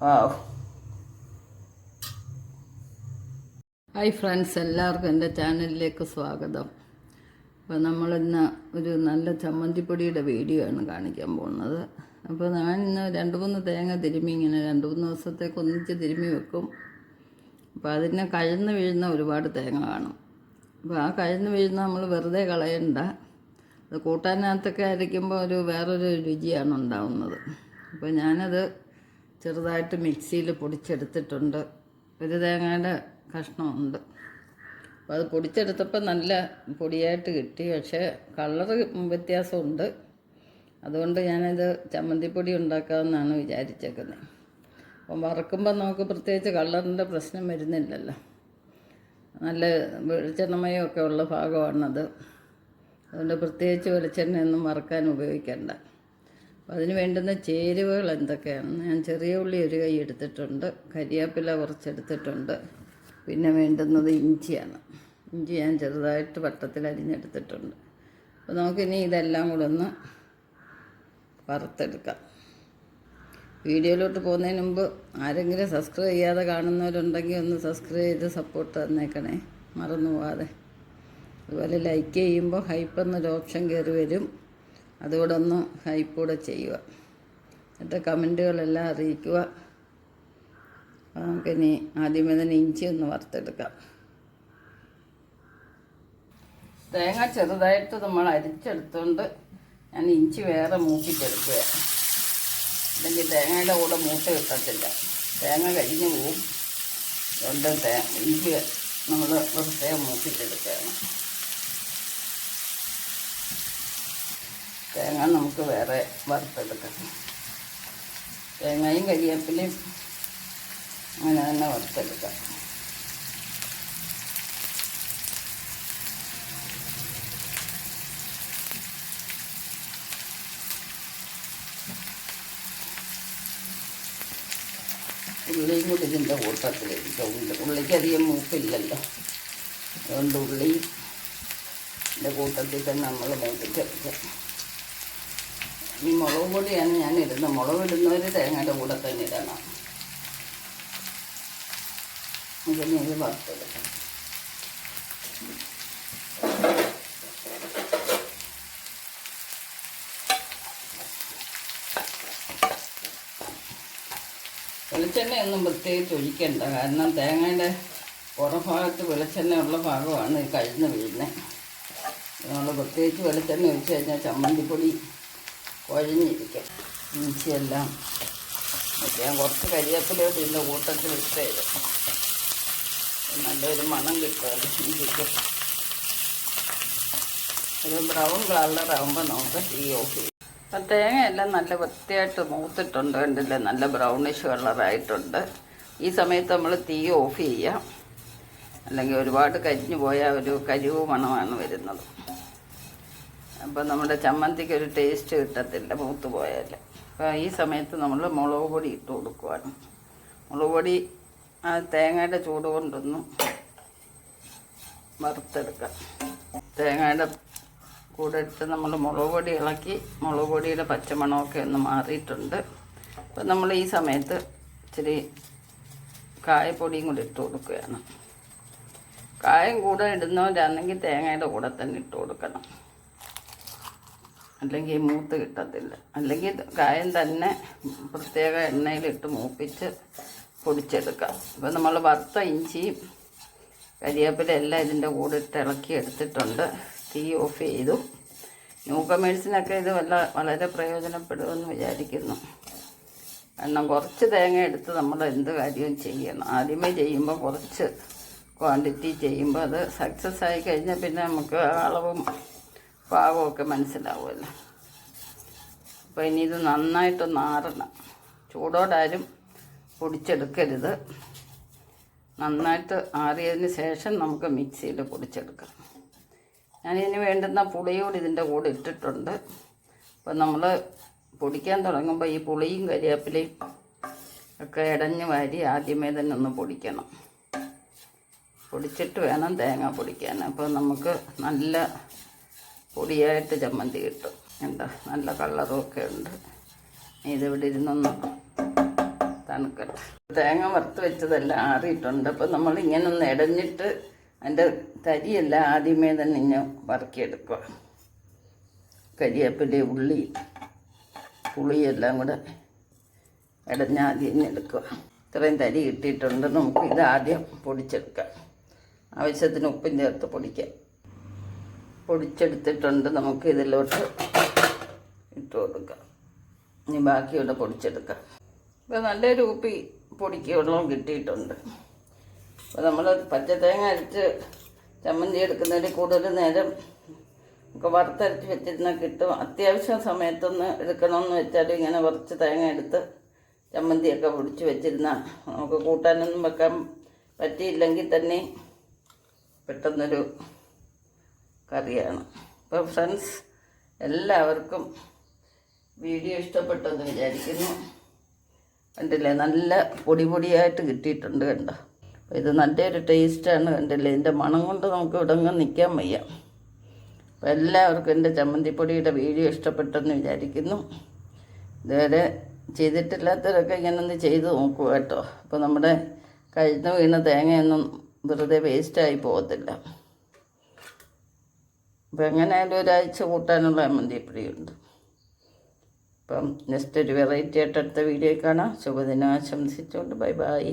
ആ. Hi friends എല്ലാവർക്കും എന്റെ ചാനലിലേക്ക് സ്വാഗതം. അപ്പോൾ നമ്മളിന്ന് ഒരു നല്ല ചമ്മന്തിപ്പൊടിയുടെ വീഡിയോ ആണ് കാണിക്കാൻ പോകുന്നത്. അപ്പോൾ ഞാൻ ഇന്ന് രണ്ട് മൂന്ന് തേങ്ങ തിരുമ്മി ഇങ്ങനെ രണ്ട് മൂന്ന് ദിവസത്തേക്ക് ഒന്നിച്ച് തിരുമ്മി വെക്കും. അപ്പോൾ അതിനെ കഴന്ന് വീഴുന്ന ഒരുപാട് തേങ്ങ കാണും. അപ്പോൾ ആ കഴന്ന് വീഴുന്ന നമ്മൾ വെറുതെ കളയണ്ട. അത് കൂട്ടാനകത്തൊക്കെ അരയ്ക്കുമ്പോൾ ഒരു വേറൊരു രുചിയാണ് ഉണ്ടാവുന്നത്. അപ്പോൾ ഞാനത് ചെറുതായിട്ട് മിക്സിയിൽ പൊടിച്ചെടുത്തിട്ടുണ്ട്. ഒരു തേങ്ങയുടെ കഷ്ണമുണ്ട്. അപ്പോൾ അത് പൊടിച്ചെടുത്തപ്പോൾ നല്ല പൊടിയായിട്ട് കിട്ടി. പക്ഷേ കളറ് വ്യത്യാസമുണ്ട്. അതുകൊണ്ട് ഞാനത് ചമ്മന്തിപ്പൊടി ഉണ്ടാക്കാമെന്നാണ് വിചാരിച്ചേക്കുന്നത്. അപ്പം വറക്കുമ്പോൾ നമുക്ക് പ്രത്യേകിച്ച് കളറിന്റെ പ്രശ്നം വരുന്നില്ലല്ലോ. നല്ല വെളിച്ചെണ്ണമയമൊക്കെ ഉള്ള ഭാഗമാണത്. അതുകൊണ്ട് പ്രത്യേകിച്ച് വെളിച്ചെണ്ണയൊന്നും വറക്കാൻ ഉപയോഗിക്കേണ്ട. അതിന് വേണ്ടുന്ന ചേരുവകൾ എന്തൊക്കെയാണ്? ഞാൻ ചെറിയ ഉള്ളി ഒരു കൈ എടുത്തിട്ടുണ്ട്. കരിയാപ്പില കുറച്ചെടുത്തിട്ടുണ്ട്. പിന്നെ വേണ്ടുന്നത് ഇഞ്ചിയാണ്. ഇഞ്ചി ഞാൻ ചെറുതായിട്ട് വട്ടത്തിൽ അരിഞ്ഞെടുത്തിട്ടുണ്ട്. അപ്പോൾ നമുക്കിനി ഇതെല്ലാം കൂടെ ഒന്ന് വറുത്തെടുക്കാം. വീഡിയോയിലോട്ട് പോകുന്നതിന് മുമ്പ് ആരെങ്കിലും സബ്സ്ക്രൈബ് ചെയ്യാതെ കാണുന്നവരുണ്ടെങ്കിൽ ഒന്ന് സബ്സ്ക്രൈബ് ചെയ്ത് സപ്പോർട്ട് തന്നേക്കണേ. മറന്നു പോവാതെ അതുപോലെ ലൈക്ക് ചെയ്യുമ്പോൾ ഹൈപ്പ് എന്നൊരു ഓപ്ഷൻ കയറി വരും. അതുകൂടെ ഒന്ന് ഹൈപ്പ് കൂടെ ചെയ്യുക. എന്നിട്ട് കമന്റുകളെല്ലാം അറിയിക്കുക. നമുക്ക് ഇനി ആദ്യമേ തന്നെ ഇഞ്ചി ഒന്ന് വറുത്തെടുക്കാം. തേങ്ങ ചെറുതായിട്ട് നമ്മൾ അരിച്ചെടുത്തുകൊണ്ട് ഞാൻ ഇഞ്ചി വേറെ മൂപ്പിച്ചെടുക്കുക അല്ലെങ്കിൽ തേങ്ങയുടെ കൂടെ മൂട്ട് കിട്ടത്തില്ല. തേങ്ങ കഴിഞ്ഞ് പോവും. അതുകൊണ്ട് തേ ഇഞ്ചി നമ്മൾ പ്രത്യേകം മൂപ്പിച്ചെടുക്കുകയാണ്. തേങ്ങ നമുക്ക് വേറെ വറുത്തെടുക്കാം. തേങ്ങയും കരിവേപ്പിലയും അങ്ങനെ തന്നെ വറുത്തെടുക്കാം. ഉള്ളിയും കൂടി ഇതിന്റെ കൂട്ടത്തിലിരിക്കുക ഉള്ളി ഉള്ളിക്കധികം മൂപ്പില്ലല്ലോ. അതുകൊണ്ട് ഉള്ളി ഇതിന്റെ കൂട്ടത്തിൽ തന്നെ നമ്മൾ മൂപ്പിച്ചെടുക്കുക ഈ മുളക് പൊടിയാണ് ഞാൻ ഇടുന്നത് മുളക് ഇടുന്നവർ തേങ്ങയുടെ കൂടെ തന്നെ ഇടണം. ഇതിന് ഇത് വെളിച്ചെണ്ണ ഒന്നും പ്രത്യേകിച്ച് ഒഴിക്കണ്ട. കാരണം തേങ്ങയുടെ പുറഭാഗത്ത് വെളിച്ചെണ്ണ ഉള്ള ഭാഗമാണ് കഴിഞ്ഞ് വീഴുന്നത്. നമ്മൾ പ്രത്യേകിച്ച് വെളിച്ചെണ്ണ ഒഴിച്ച് കഴിഞ്ഞാൽ ചമ്മന്തിപ്പൊടി കുഴഞ്ഞിരിക്കും ഇഞ്ചിയെല്ലാം ഞാൻ കുറച്ച് കരിയേപ്പിലോട്ട് ഇതിന്റെ കൂട്ടത്തിൽ ഇട്ട് നല്ലൊരു മണം കിട്ടും. ഒരു ബ്രൗൺ കളറാകുമ്പോൾ നമുക്ക് തീ ഓഫ് ചെയ്യും അപ്പം തേങ്ങയെല്ലാം നല്ല വൃത്തിയായിട്ട് മൂത്തിട്ടുണ്ട് കണ്ടില്ലേ? നല്ല ബ്രൗണിഷ് കളറായിട്ടുണ്ട്. ഈ സമയത്ത് നമ്മൾ തീ ഓഫ് ചെയ്യാം. അല്ലെങ്കിൽ ഒരുപാട് കരിഞ്ഞു പോയാൽ ഒരു കരിവ് മണമാണ് വരുന്നത്. അപ്പോൾ നമ്മുടെ ചമ്മന്തിക്ക് ഒരു ടേസ്റ്റ് കിട്ടത്തില്ല മൂത്ത് പോയാൽ അപ്പോൾ ഈ സമയത്ത് നമ്മൾ മുളക് പൊടി ഇട്ട് കൊടുക്കുവാണ്. മുളക് പൊടി ആ തേങ്ങയുടെ ചൂട് കൊണ്ടൊന്നും വറുത്തെടുക്കാം. തേങ്ങയുടെ കൂടെ ഇട്ട് നമ്മൾ മുളക് പൊടി ഇളക്കി മുളക് പൊടിയുടെ പച്ചമണമൊക്കെ ഒന്ന് മാറിയിട്ടുണ്ട്. അപ്പം നമ്മൾ ഈ സമയത്ത് ഇച്ചിരി കായപ്പൊടിയും കൂടി ഇട്ട് കൊടുക്കുകയാണ്. കായം കൂടെ ഇടുന്നവരാണെങ്കിൽ തേങ്ങയുടെ കൂടെ തന്നെ ഇട്ട് കൊടുക്കണം. അല്ലെങ്കിൽ മൂത്ത് കിട്ടത്തില്ല. അല്ലെങ്കിൽ കായം തന്നെ പ്രത്യേക എണ്ണയിലിട്ട് മൂപ്പിച്ച് പൊടിച്ചെടുക്കാം. ഇപ്പം നമ്മൾ വറുത്ത ഇഞ്ചിയും കരിയേപ്പില എല്ലാം ഇതിന്റെ കൂടെ ഇട്ട് ഇളക്കി എടുത്തിട്ടുണ്ട്. തീ ഓഫ് ചെയ്തു. ന്യൂ കമേഴ്സിനൊക്കെ ഇത് വല്ല വളരെ പ്രയോജനപ്പെടുമെന്ന് വിചാരിക്കുന്നു. കാരണം കുറച്ച് തേങ്ങ എടുത്ത് നമ്മൾ എന്ത് കാര്യവും ചെയ്യണം. ആദ്യമേ ചെയ്യുമ്പോൾ കുറച്ച് ക്വാണ്ടിറ്റി ചെയ്യുമ്പോൾ അത് സക്സസ് ആയി കഴിഞ്ഞാൽ പിന്നെ നമുക്ക് അളവും പാകമൊക്കെ മനസ്സിലാവുമല്ലോ. അപ്പോൾ ഇനി ഇത് നന്നായിട്ട് നാറണം ചൂടോടാരും പൊടിച്ചെടുക്കരുത്. നന്നായിട്ട് ആറിയതിന് ശേഷം നമുക്ക് മിക്സിയിൽ പൊടിച്ചെടുക്കാം. ഞാനിതിന് വേണ്ടുന്ന പുളിയോട് ഇതിന്റെ കൂടെ ഇട്ടിട്ടുണ്ട്. അപ്പം നമ്മൾ പൊടിക്കാൻ തുടങ്ങുമ്പോൾ ഈ പുളിയും കരിയാപ്പിലയും ഒക്കെ ഇടഞ്ഞു വാരി ആദ്യമേ തന്നെ ഒന്ന് പൊടിക്കണം. പൊടിച്ചിട്ട് വേണം തേങ്ങ പൊടിക്കാൻ. അപ്പോൾ നമുക്ക് നല്ല പൊടിയായിട്ട് ചമ്മന്തി കിട്ടും. എന്താ നല്ല കളറും ഒക്കെ ഉണ്ട് ഇതിവിടെ ഇരുന്നൊന്ന് തണുക്കട്ടെ. തേങ്ങ വറുത്ത് വെച്ചതെല്ലാം ആറിയിട്ടുണ്ട്. അപ്പം നമ്മൾ ഇങ്ങനെ ഒന്ന് ഇടഞ്ഞിട്ട് അതിന്റെ തരിയെല്ലാം ആദ്യമേ തന്നെ ഇങ്ങനെ വറുക്കിയെടുക്കുക. കരിയേപ്പിന്റെ ഉള്ളി പുളിയെല്ലാം കൂടെ ഇടഞ്ഞ് ആദ്യം എടുക്കുക. ഇത്രയും തരി കിട്ടിയിട്ടുണ്ട്. നമുക്ക് ഇത് ആദ്യം പൊടിച്ചെടുക്കാം. ആവശ്യത്തിന് ഉപ്പും ചേർത്ത് പൊടിക്കാം. പൊടിച്ചെടുത്തിട്ടുണ്ട്. നമുക്ക് ഇതിലോട്ട് ഇട്ട് കൊടുക്കാം. ഇനി ബാക്കിയുടെ പൊടിച്ചെടുക്കാം. ഇപ്പോൾ നല്ല രൂപി പൊടിക്ക് വെള്ളവും കിട്ടിയിട്ടുണ്ട്. അപ്പോൾ നമ്മൾ പച്ചത്തേങ്ങ അരച്ച് ചമ്മന്തി എടുക്കുന്നതിൽ കൂടുതൽ നേരം ഒക്കെ വറുത്തരച്ച് വെച്ചിരുന്നാൽ കിട്ടും. അത്യാവശ്യം സമയത്തൊന്ന് എടുക്കണമെന്ന് വെച്ചാൽ ഇങ്ങനെ കുറച്ച് തേങ്ങ എടുത്ത് ചമ്മന്തിയൊക്കെ പൊടിച്ച് വെച്ചിരുന്നാൽ നമുക്ക് കൂട്ടാനൊന്നും വെക്കാൻ പറ്റിയില്ലെങ്കിൽ തന്നെ പെട്ടെന്നൊരു കറിയാണ്. അപ്പം ഫ്രണ്ട്സ് എല്ലാവർക്കും വീഡിയോ ഇഷ്ടപ്പെട്ടെന്ന് വിചാരിക്കുന്നു. കണ്ടില്ലേ നല്ല പൊടി പൊടിയായിട്ട് കിട്ടിയിട്ടുണ്ട് കണ്ടോ? അപ്പോൾ ഇത് നല്ലൊരു ടേസ്റ്റാണ് കണ്ടില്ലേ. ഇതിന്റെ മണം കൊണ്ട് നമുക്ക് ഇവിടെ അങ്ങ് നിൽക്കാൻ വയ്യ. അപ്പോൾ എല്ലാവർക്കും എന്റെ ചമ്മന്തിപ്പൊടിയുടെ വീഡിയോ ഇഷ്ടപ്പെട്ടെന്ന് വിചാരിക്കുന്നു. ഇതുവരെ ചെയ്തിട്ടില്ലാത്തവരൊക്കെ ഇങ്ങനെ ഒന്ന് ചെയ്ത് നോക്കുക കേട്ടോ. അപ്പോൾ നമ്മുടെ കഴിഞ്ഞ വീണ തേങ്ങയൊന്നും വെറുതെ വേസ്റ്റായി പോകത്തില്ല. അപ്പം എങ്ങനെയായാലും ഒരാഴ്ച കൂട്ടാനുള്ള ചമ്മന്തിപ്പൊടിയുണ്ട് അപ്പം നെക്സ്റ്റ് ഒരു വെറൈറ്റി ആയിട്ട് അടുത്ത വീഡിയോ കാണാം. ശുഭദിനം ആശംസിച്ചുകൊണ്ട് ബൈ ബൈ